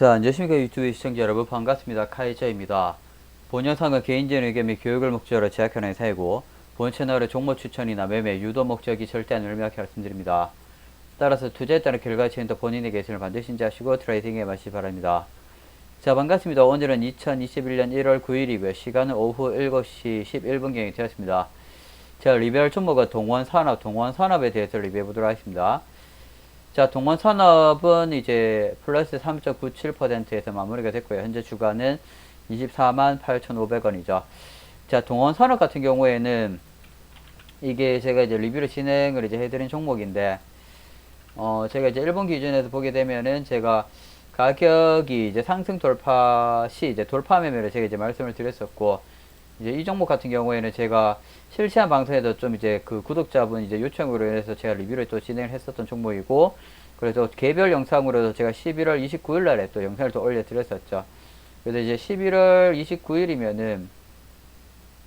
자, 안녕하십니까 유튜브 시청자 여러분 반갑습니다. 카이저입니다. 본 영상은 개인적인 의견 및 교육을 목적으로 제작하는 사이고 본 채널의 종목 추천이나 매매, 유도 목적이 절대 아님을 명확히 말씀드립니다. 따라서 투자에 따른 결과치는 본인의 계산을 반드시 인지하시고 트레이딩에 마시기 바랍니다. 자 반갑습니다. 오늘은 2021년 1월 9일이고요. 시간은 오후 7시 11분경이 되었습니다. 자 리뷰할 종목은 동원산업, 동원산업에 대해서 리뷰해 보도록 하겠습니다. 자, 동원 산업은 이제 플러스 3.97%에서 마무리가 됐고요. 현재 주가는 24만 8,500원이죠. 자, 동원 산업 같은 경우에는 이게 제가 이제 리뷰를 진행을 이제 해드린 종목인데, 어, 제가 이제 일본 기준에서 보게 되면은 제가 가격이 이제 상승 돌파 시 이제 돌파 매매를 제가 이제 말씀을 드렸었고, 이제 이 종목 같은 경우에는 제가 실시한 방송에도 좀 이제 그 구독자분 이제 요청으로 인해서 제가 리뷰를 또 진행을 했었던 종목이고 그래서 개별 영상으로도 제가 11월 29일 날에 또 영상을 또 올려드렸었죠. 그래서 이제 11월 29일이면은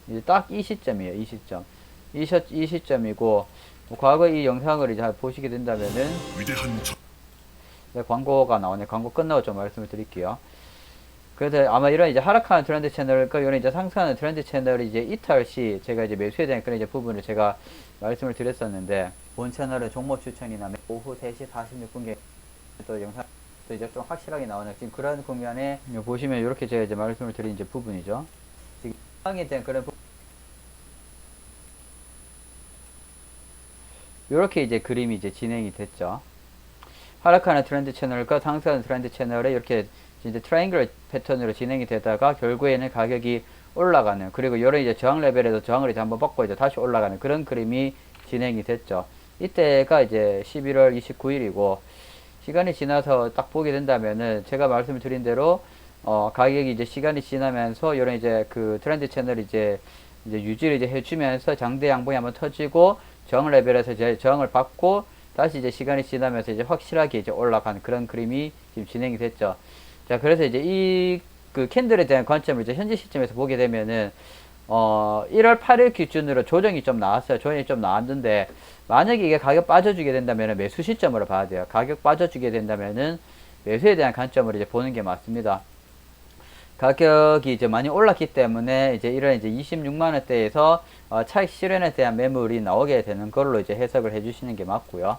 이제 딱 이 시점이에요. 이 시점. 이, 시, 이 시점이고 뭐 과거 이 영상을 이제 보시게 된다면은 네, 광고가 나오네. 광고 끝나고 좀 말씀을 드릴게요. 그래서 아마 이런 이제 하락하는 트렌드 채널, 그 이런 이제 상승하는 트렌드 채널이 이제 이탈 시 제가 이제 매수에 대한 그런 이제 부분을 제가 말씀을 드렸었는데 본 채널의 종목 추천이나 매- 오후 3시 46분께 또 영상 또 이제 좀 확실하게 나오는 지금 그런 국면에 보시면 이렇게 제가 이제 말씀을 드린 이제 부분이죠. 지금 상황에 대한 그런 부... 이렇게 이제 그림이 이제 진행이 됐죠. 하락하는 트렌드 채널과 상승하는 트렌드 채널에 이렇게 이제 트라이앵글 패턴으로 진행이 되다가 결국에는 가격이 올라가는 그리고 여러 이제 저항 레벨에서 저항을 이제 한번 받고 이제 다시 올라가는 그런 그림이 진행이 됐죠. 이때가 이제 11월 29일이고 시간이 지나서 딱 보게 된다면은 제가 말씀을 드린 대로 어 가격이 이제 시간이 지나면서 이런 이제 그 트렌드 채널 이제 이제 유지를 이제 해주면서 장대 양봉이 한번 터지고 저항 레벨에서 이제 저항을 받고 다시 이제 시간이 지나면서 이제 확실하게 이제 올라간 그런 그림이 지금 진행이 됐죠. 자, 그래서 이제 이 그 캔들에 대한 관점을 이제 현재 시점에서 보게 되면은 어 1월 8일 기준으로 조정이 좀 나왔어요. 조정이 좀 나왔는데 만약에 이게 가격 빠져주게 된다면은 매수 시점으로 봐야 돼요. 가격 빠져주게 된다면은 매수에 대한 관점으로 이제 보는 게 맞습니다. 가격이 이제 많이 올랐기 때문에 이제 이런 이제 26만 원대에서 어, 차익 실현에 대한 매물이 나오게 되는 걸로 이제 해석을 해주시는 게 맞고요.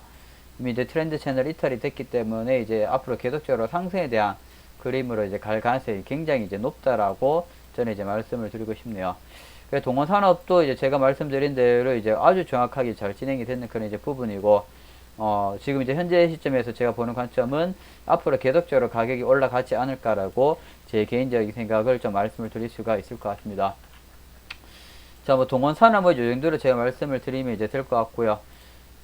이미 이제 트렌드 채널 이탈이 됐기 때문에 이제 앞으로 계속적으로 상승에 대한 그림으로 이제 갈 가능성이 굉장히 이제 높다라고 저는 이제 말씀을 드리고 싶네요. 그래서 동원 산업도 이제 제가 말씀드린 대로 이제 아주 정확하게 잘 진행이 되는 그런 이제 부분이고 어, 지금 이제 현재 시점에서 제가 보는 관점은 앞으로 계속적으로 가격이 올라가지 않을까라고 제 개인적인 생각을 좀 말씀을 드릴 수가 있을 것 같습니다. 자, 뭐 동원 산업의 요 정도로 제가 말씀을 드리면 이제 될 것 같고요.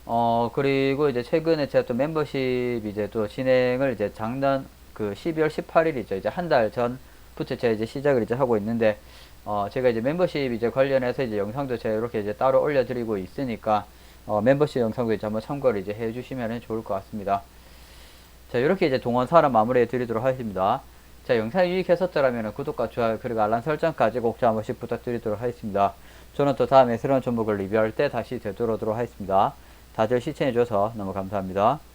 어, 그리고 이제 최근에 제가 또 멤버십 이제 또 진행을 이제 작년 그 12월 18일이죠. 이제 한 달 전부터 이제 시작을 이제 하고 있는데, 어, 제가 이제 멤버십 이제 관련해서 이제 영상도 제가 이렇게 이제 따로 올려드리고 있으니까, 어, 멤버십 영상도 이제 한번 참고를 이제 해주시면 좋을 것 같습니다. 자, 이렇게 이제 동원 사람 마무리해 드리도록 하겠습니다. 자, 영상이 유익했었더라면 구독과 좋아요 그리고 알람 설정까지 꼭 한 번씩 부탁드리도록 하겠습니다. 저는 또 다음에 새로운 종목을 리뷰할 때 다시 되돌아오도록 하겠습니다. 다들 시청해줘서 너무 감사합니다.